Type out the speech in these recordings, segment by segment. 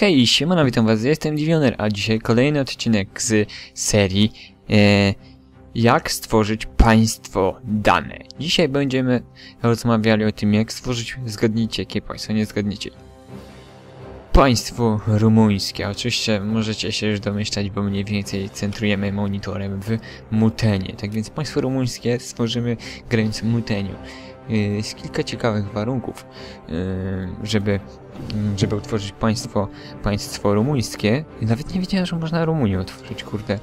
Hej, siemano, witam was, jestem Divioner, a dzisiaj kolejny odcinek z serii e, Jak stworzyć państwo dane. Dzisiaj będziemy rozmawiali o tym, jak stworzyć, zgadnijcie, jakie państwo, nie zgadnijcie. Państwo rumuńskie. Oczywiście możecie się już domyślać, bo mniej więcej centrujemy monitorem w Mutenie. Tak więc państwo rumuńskie stworzymy grając w Muteniu. Jest kilka ciekawych warunków, yy, żeby, żeby utworzyć państwo, państwo rumuńskie. Nawet nie wiedziałem, że można Rumunię otworzyć, kurde.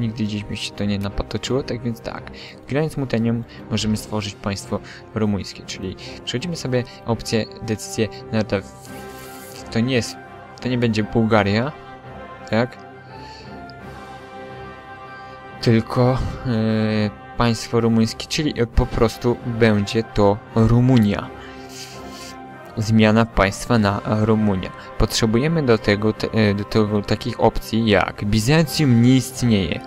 Nigdy gdzieś mi się to nie napatoczyło, tak więc tak. Grając Mutenią możemy stworzyć państwo rumuńskie, czyli przechodzimy sobie opcję, decyzję narodowa to nie jest, to nie będzie Bułgaria, tak? Tylko yy, państwo rumuńskie, czyli po prostu będzie to Rumunia. Zmiana państwa na Rumunia. Potrzebujemy do tego, te, do tego takich opcji jak Bizancjum nie istnieje.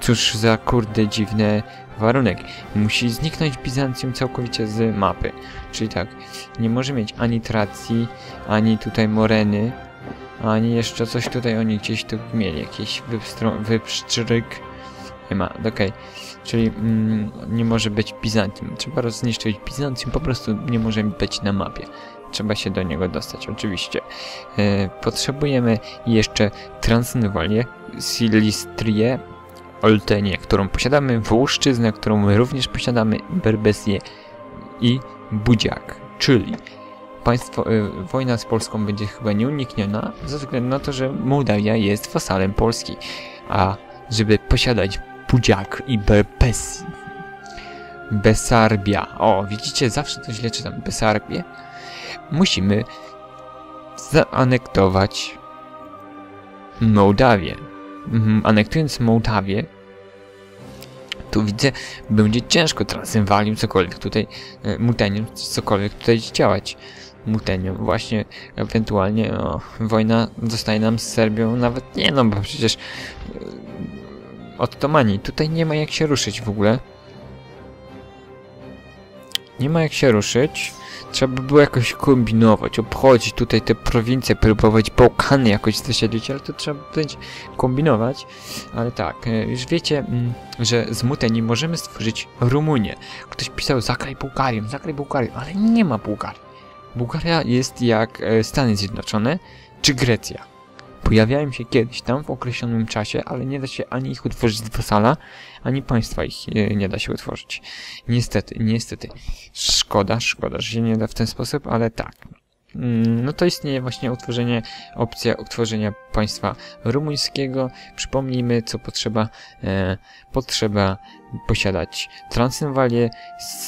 Cóż za kurde dziwne warunek. Musi zniknąć Bizancjum całkowicie z mapy. Czyli tak, nie może mieć ani Tracji, ani tutaj Moreny, ani jeszcze coś tutaj oni gdzieś tu mieli. Jakiś wypszczyk. Nie ma, okej. Okay. Czyli mm, nie może być Bizancjum. Trzeba rozniszczyć Bizancjum, po prostu nie może być na mapie. Trzeba się do niego dostać, oczywiście. E, potrzebujemy jeszcze Transylwanię, Silistrię, Oltenię, którą posiadamy, Wołoszczyznę, którą my również posiadamy, Berbesję i Budziak, czyli państwo, y, wojna z Polską będzie chyba nieunikniona ze względu na to, że Mołdawia jest wasalem Polski, a żeby posiadać Budziak i Berbesję, Besarbia, o widzicie, zawsze to źle czytam, Besarbię, musimy zaanektować Mołdawię. Mhm, anektując Mołdawię, tu widzę, będzie ciężko Transylwanium, cokolwiek tutaj, e, Mutenium, cokolwiek tutaj działać. Mutenium, właśnie ewentualnie o, wojna zostaje nam z Serbią, nawet nie no, bo przecież e, Ottomani, tutaj nie ma jak się ruszyć w ogóle. Nie ma jak się ruszyć. Trzeba by było jakoś kombinować, obchodzić tutaj te prowincje, próbować Bałkany jakoś zasiedzieć, ale to trzeba będzie kombinować. Ale tak, e, już wiecie, mm, że z Muteni możemy stworzyć Rumunię. Ktoś pisał zakraj Bułgarią, zakraj Bułgarią, ale nie ma Bułgarii. Bułgaria jest jak e, Stany Zjednoczone czy Grecja pojawiają się kiedyś tam w określonym czasie, ale nie da się ani ich utworzyć z wasala, ani państwa ich e, nie da się utworzyć. Niestety, niestety. Szkoda, szkoda, że się nie da w ten sposób, ale tak. Mm, no to istnieje właśnie utworzenie, opcja utworzenia państwa rumuńskiego. Przypomnijmy, co potrzeba. E, potrzeba posiadać Transylwanię,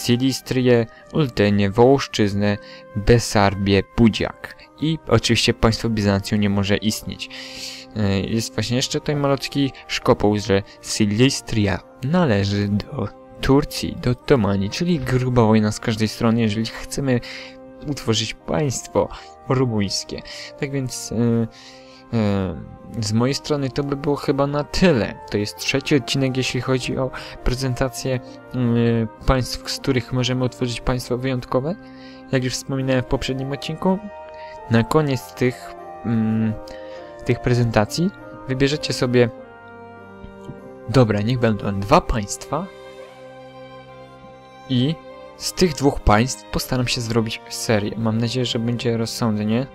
Silistrię, Ultenię, Wołoszczyznę, Besarbię, Budziak i oczywiście państwo Bizancjum nie może istnieć. E, jest właśnie jeszcze tutaj malutki szkopuł, że Silistria należy do Turcji, do Otomanii, czyli gruba wojna z każdej strony, jeżeli chcemy utworzyć państwo rumuńskie. Tak więc yy, yy, z mojej strony to by było chyba na tyle. To jest trzeci odcinek, jeśli chodzi o prezentację yy, państw, z których możemy utworzyć państwo wyjątkowe. Jak już wspominałem w poprzednim odcinku, na koniec tych, mm, tych prezentacji wybierzecie sobie dobra, niech będą dwa państwa i z tych dwóch państw postaram się zrobić serię. Mam nadzieję, że będzie rozsądnie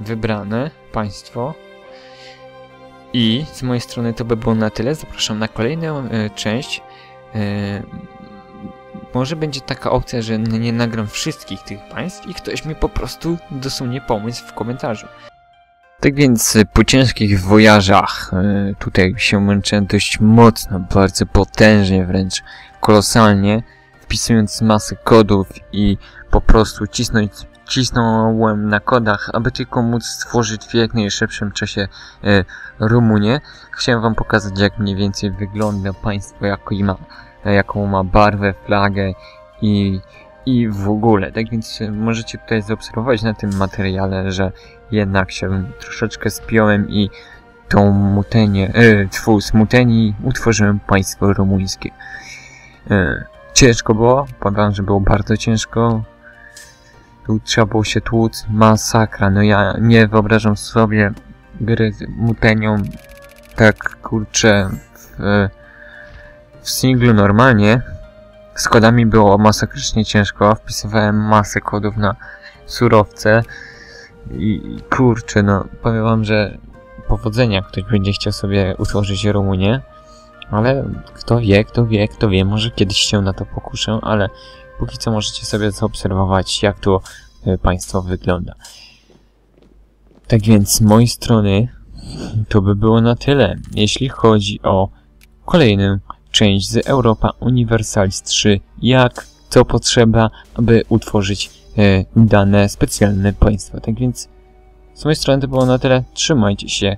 wybrane państwo. I z mojej strony to by było na tyle. Zapraszam na kolejną e, część. E, może będzie taka opcja, że nie nagram wszystkich tych państw i ktoś mi po prostu dosunie pomysł w komentarzu. Tak więc po ciężkich wojażach e, tutaj się męczę dość mocno, bardzo potężnie wręcz, kolosalnie, wpisując masę kodów i po prostu cisnąć cisnąłem na kodach, aby tylko móc stworzyć w jak najszybszym czasie e, Rumunię. Chciałem wam pokazać jak mniej więcej wygląda państwo, jako ma jaką ma barwę, flagę i, i w ogóle. Tak więc możecie tutaj zaobserwować na tym materiale, że jednak się troszeczkę spiąłem i tą mutenię, e, tfu, utworzyłem państwo rumuńskie. E, ciężko było, powiem, że było bardzo ciężko. Tu trzeba było się tłuc, masakra. No ja nie wyobrażam sobie gry mutenią tak kurczę w, w singlu normalnie. Z kodami było masakrycznie ciężko. Wpisywałem masę kodów na surowce. I i kurczę, no powiem wam, że powodzenia ktoś będzie chciał sobie utworzyć Rumunię. Ale kto wie, kto wie, kto wie, może kiedyś się na to pokuszę, ale póki co możecie sobie zaobserwować, jak to e, państwo wygląda. Tak więc z mojej strony to by było na tyle, jeśli chodzi o kolejną część z Europa Universalis 3, jak, co potrzeba, aby utworzyć e, dane specjalne państwo. Tak więc z mojej strony to było na tyle, trzymajcie się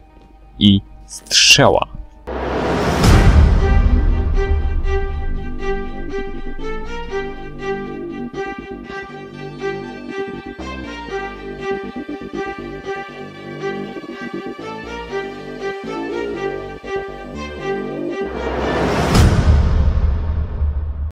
i strzała!